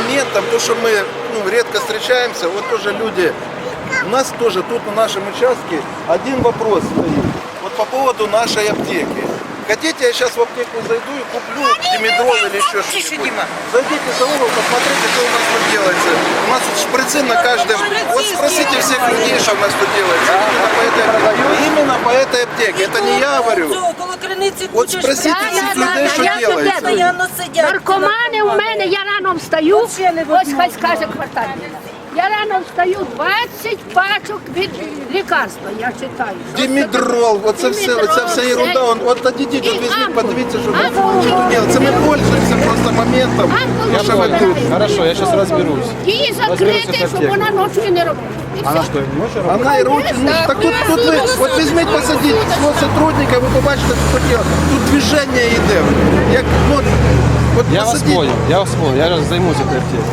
моментом, то, что мы ну, редко встречаемся, вот тоже люди, у нас тоже тут на нашем участке один вопрос стоит. Вот по поводу нашей аптеки. Хотите, я сейчас в аптеку зайду и куплю димедрол или еще что-нибудь? Зайдите за угол, посмотрите, что у нас тут делается. У нас шприцы на каждом. Вот спросите всех людей, что у нас тут делается. Именно по этой, именно по этой аптеке. Это не я говорю. Цього, коло криниці От куча спросите шприців. всіх Да, да, людей, да, що я тебе делается. Постоянно сидять. Наркомани у мене, я рано встаю, Вообще не ось хай скаже квартальний. Я рано встаю 20 пачок від лікарства, я читаю. Димедрол, вот це все, це вся ерунда. Он, от отійдіть, от візьміть, ампул. подивіться, що, Ампул. що тут делается. Це ми пользуємося просто моментом. Ампул. що ви тут. Хорошо, я сейчас разберусь. Її Розберуся закрити, в щоб аптеці. вона ночі не робила. І Она все. что, не может работать? Вона і руки, ну так тут, тут ви, от візьміть, посадіть свого сотрудника, ви побачите, що тут є. Тут движення йде. Як, ну, от, от Я вас посадіть. понял, я вас понял, я раз займусь этой аптекой.